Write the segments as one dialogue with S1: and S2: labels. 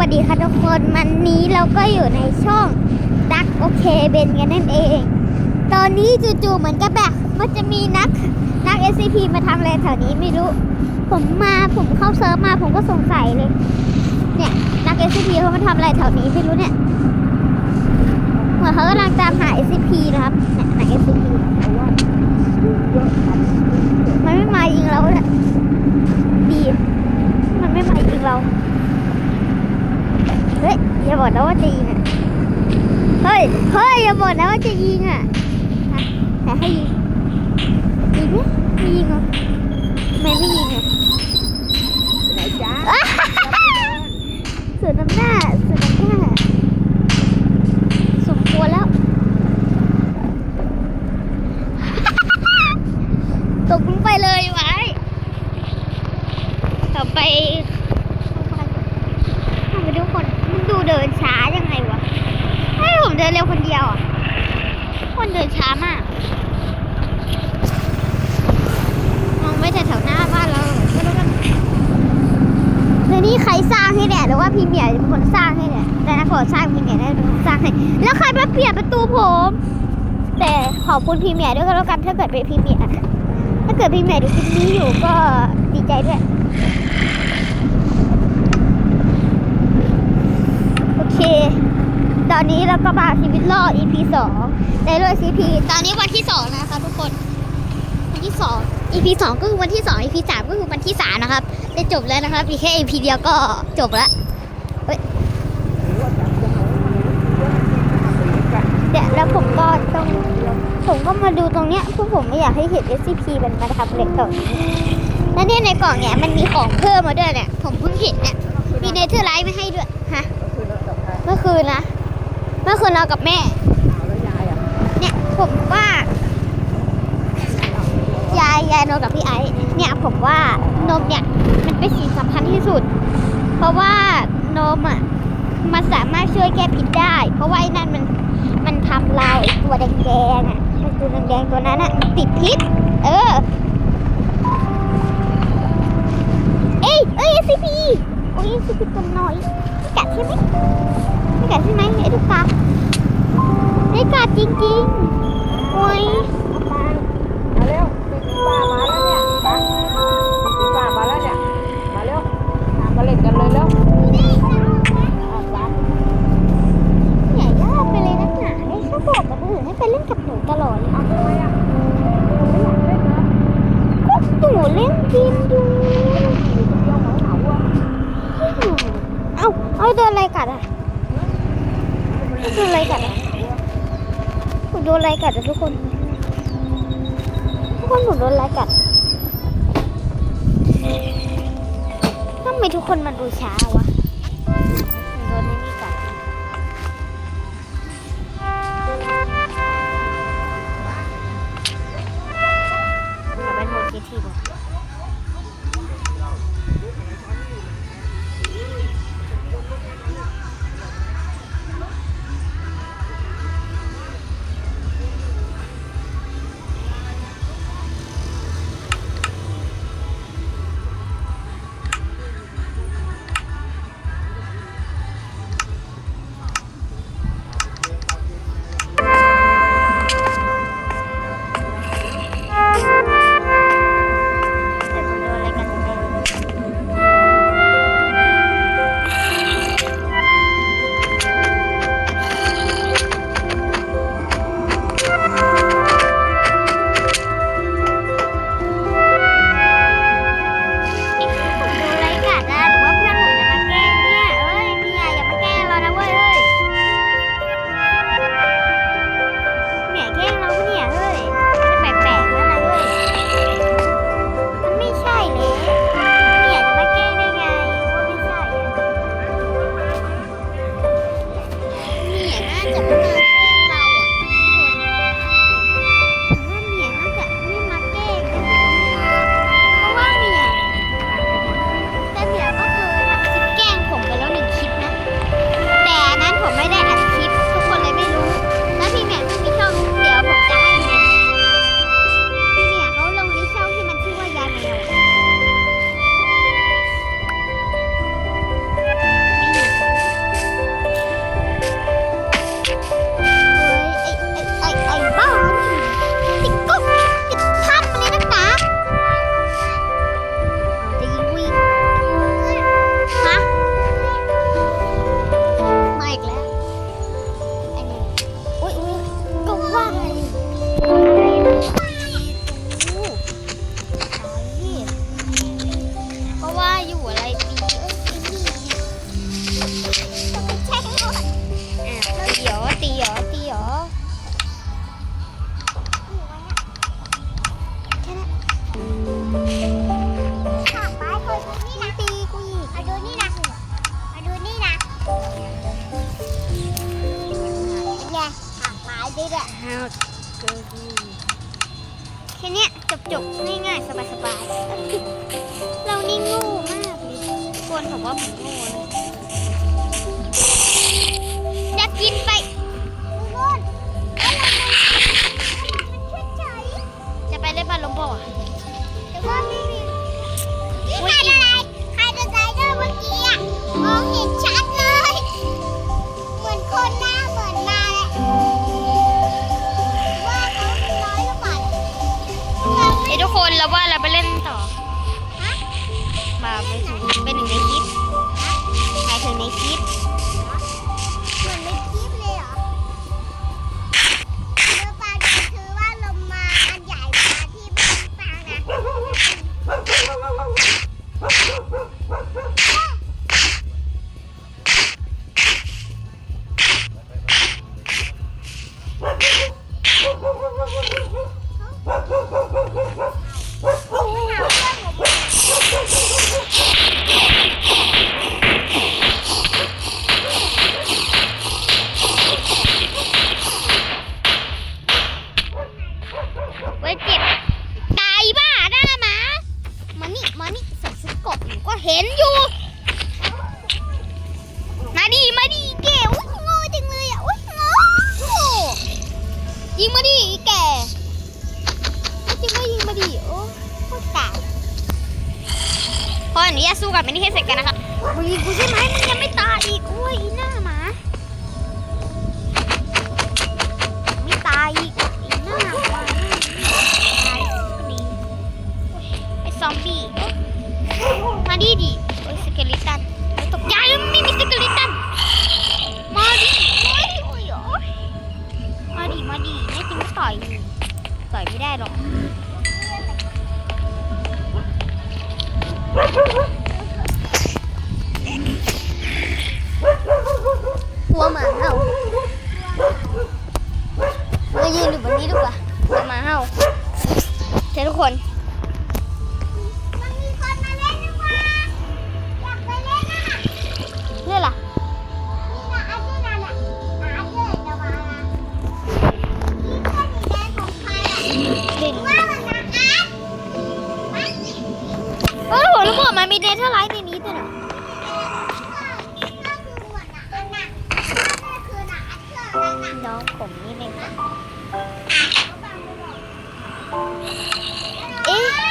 S1: วัสดีค่ะทุกคนวันนี้เราก็อยู่ในช่องดักโอเคเบนกันนั่นเอง ตอนนี้จู่ๆเหมือนกับแบบมันจะมีนักนัก SCP มาทำอะไรแถวนี้ไม่รู้ ผมมาผมเข้าเซิร์ฟมาผมก็สงสัยเลย เนี่ยนัก SCP เขามาทำอะไรแถวนี้ไม่รู้เนี่ยเหมือนเขากำลังตามหา SCP นะครับเนี่ยหา SCP มันไม่มายิงเราเนี่ยดีมันไม่มายิงเราเฮ้ยอย่า บอกนะว่าจะยิงอะ เฮ้ย เฮ้ย อย่าบอกนะว่าจะยิงอะฮะแต่ให้ยิง ยิงไหมไม่ยิงเหรอทำไมไม่ยิงอะ
S2: ไหนจ้า
S1: สุดน้ำหน้าสุดน้ำหน้าสมควรแล้ว ตกลงไปเลยไว้ต่อไปทำไปทุกคนมันดูเดินช้ายังไงวะให้ผมเดินเร็วคนเดียวอะ คน เดินช้ามาก มองไม่แต่แถวหน้าบ้านเราก็รู้กันแล้วนี่ใครสร้างให้เนี่ยหรือว่าพี่เมียเป็นคนสร้างให้เนี่ยแต่นะขอสร้างพี่เมียได้เป็นคนสร้างให้ แล้วใครมาเปลี่ยนประตูผม แต่ขอบคุณพี่เมียด้วยก็แล้วกันถ้าเกิดเป็นพี่เมียถ้าเกิดพี่เมียดูคลิปนี้อยู่ก็ดีใจด้วยโอเค ตอนนี้เราก็มาชีวิตรอด EP สองในเรื่อง CP ตอนนี้วันที่สองนะคะทุกคน วันที่สอง EP สองก็คือวันที่สอง EP สามก็คือวันที่สามนะครับได้จบแล้วนะครับอีกแค่ EP เดียวก็จบแล้ว
S2: หรือว่าจับจะ
S1: เดี๋ยวแล้วผมก็ต้องผมก็มาดูตรงเนี้ยพวกผมไม่อยากให้เห็น SCP มันมาทำเหล็กตรงนี้แล้วเนี่ยในกล่องเนี้ยมันมีของเพิ่มมาด้วยเนี่ยผมเพิ่งเห็นเนี่ยมีเนเธอร์ไลท์ไม่ให้ด้วยฮะ
S2: เมื่
S1: อคืนนะ เมื่อคืนเรากับแม่
S2: เอาแล้วยายอะ
S1: เนี่ยผมว่ายายยายนมกับพี่ไอซ์เนี่ยผมว่านมเนี่ยมันเป็นสิ่งสำคัญที่สุด เพราะว่านมอะมันสามารถช่วยแก้พิษได้ เพราะว่าไอ้นั่นมันมันทำลายไอ้ตัวแดงๆอะไอ้ตัวแดงๆตัวนั้นอะมันติดพิษเออเอ้ยเอ้ย SCP โอ้ย SCP ตัวน้อยไม่กัดใช่ไหม ไม่กัดใช่ไหมไอ้ดุกตาไม่กัดจริงๆโอ้ย
S2: ทำไม
S1: ทุกคนมันดูช้าวะ แค่นี้จบจบง่ายๆ สบายๆเรานี่ง่มากเลยทุกคนผมว่าผมโง่นจะกินไปจะไปเล่นบอลลมบ่อแต่ว่าไม่มีนี่ใครอะไรใครจะใจเดอร์เมื่อกี้อะมองเห็นชัดเลย เหมือนคนหน้า ทุกคนเราว่าเราไปเล่นต่อมาไปถึงไปหนึ่งในคลิปหมายถึงในคลิป สู้กับมินิให้เสร็จกันนะคะมึงยิงกูใช่ไหมมึงยังไม่ตายอีกโอ้ยอีหน้าหมาไม่ตายอีกอีหน้าหมาตายก็ดีไอ้ซอมบี้มาดิดิโอ้ยสเกลิตันตกใจแล้วไม่มีสเกลิตันมาดิโอ้ยโอ้ยโอ้ยมาดิมาดิไม่จริงก็ต่อยต่อยไม่ได้หรอกหั น้องผมนี่เองเอ๊ะ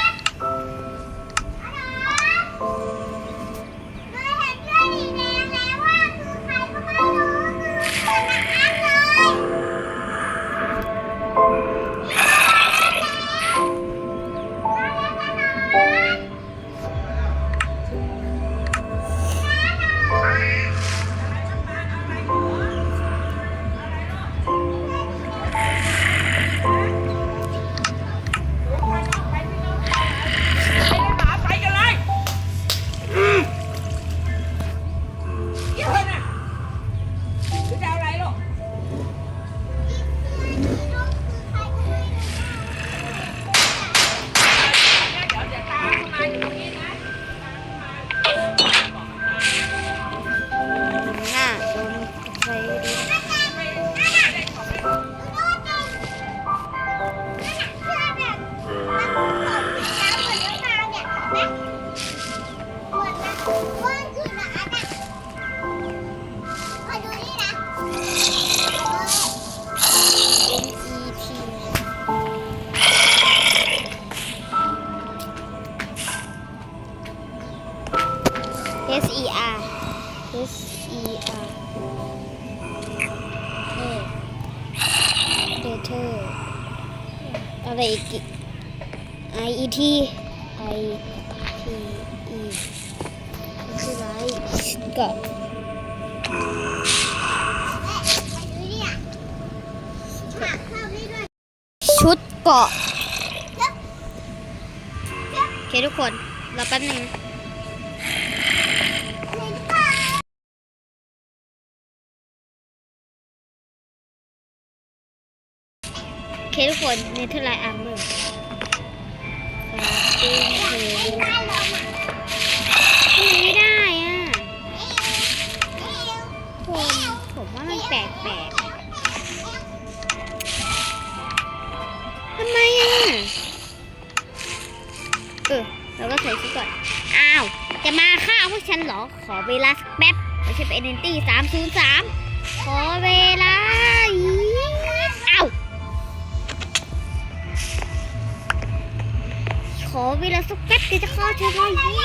S1: I E T I T E คืออะไรก็ชุดเกาะโอเคทุกคนรอแป๊บหนึ่งโอเคทุกคนเนเธอร์ไลน์อาร์ เอ็นเอนตี้สามศูนย์สามขอเวลาอีกเอาขอเวลาสุกแป๊บเดี๋ยวจะเข้าเธอเลย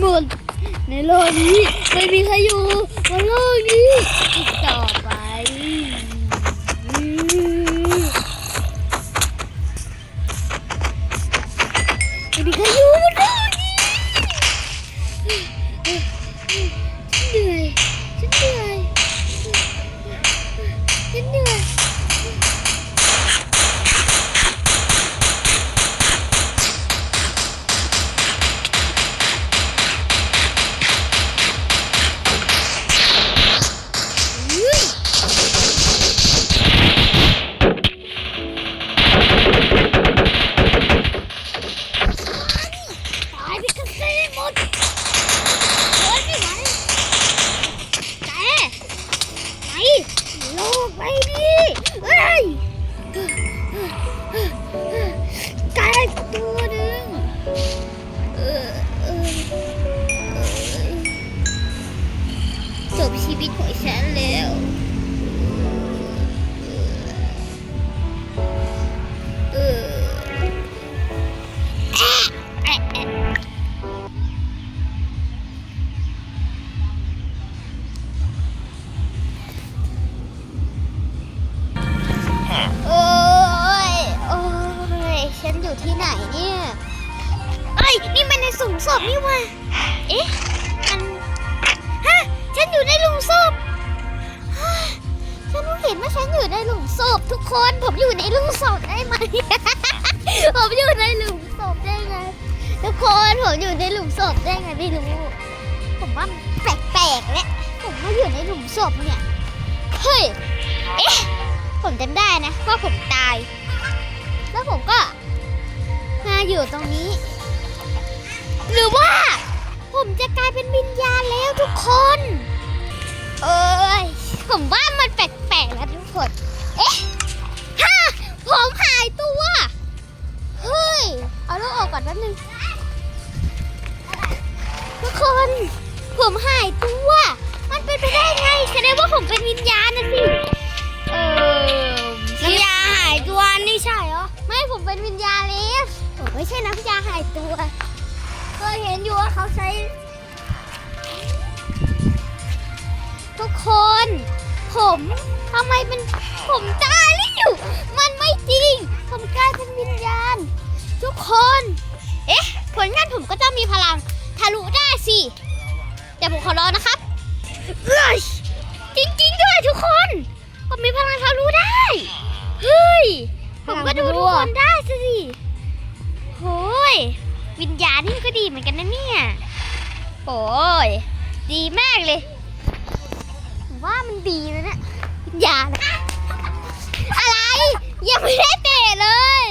S1: หมด ในโลกนี้ไม่มีใครอยู่บนโลกนี้ ที่ไหนเนี่ยเอ้ยนี่มันในสุมศพนี่ว่าเอ๊ะมันฮะฉันอยู่ในหลุมศพฉันเพิ่งเห็นว่าฉันอยู่ในหลุมศพทุกคนผมอยู่ในหลุมศพได้ไหม ผมอยู่ในหลุมศพได้ไงทุกคนผมอยู่ในหลุมศพได้ไงไม่รู้ผมว่าแปลกๆแล้วผมมาอยู่ในหลุมศพเนี่ยเฮ้ยเอ๊ะผมจำได้นะว่าผมตาย แล้วผมก็ มาอยู่ตรงนี้ หรือว่า ผมจะกลายเป็นวิญญาณแล้วทุกคน เอ้ย ผมว่ามันแปลกๆแล้วทุกคน เอ๊ะฮ่าผมหายตัว เฮ้ย เอาลูกออกก่อนแป๊บนึง ทุกคน ผมหายตัว มันเป็นไปได้ไงแสดงว่าผมเป็นวิญญาณนะสิ เออ
S3: น้ำยาหายตัวนี่ใช่เหรอ
S1: ไม่ผมเป็นวิญญาณแล้วผม ไม่ใช่น้ำยาหายตัว
S3: เคยเห็นอยู่ว่าเขาใช้
S1: ทุกคน ผมทำไมเป็นผมตายแล้วมันไม่จริง ผมกลายเป็นวิญญาณ ทุกคน เอ๊ะ ผลงานผมก็จะมีพลังทะลุได้สิเดี๋ยวผมขอรอนะครับเอ้ยจริงๆด้วยทุกคน ผมมีพลังทะลุได้ เฮ้ย ผมก็ดูทุกคนได้สิ ย วิญญาณนี่ก็ดีเหมือนกันนะเนี่ยโอ้ยดีมากเลยผมว่ามันดีนะเนี่ยวิญญาณอะไรยังไม่ได้เตะเลย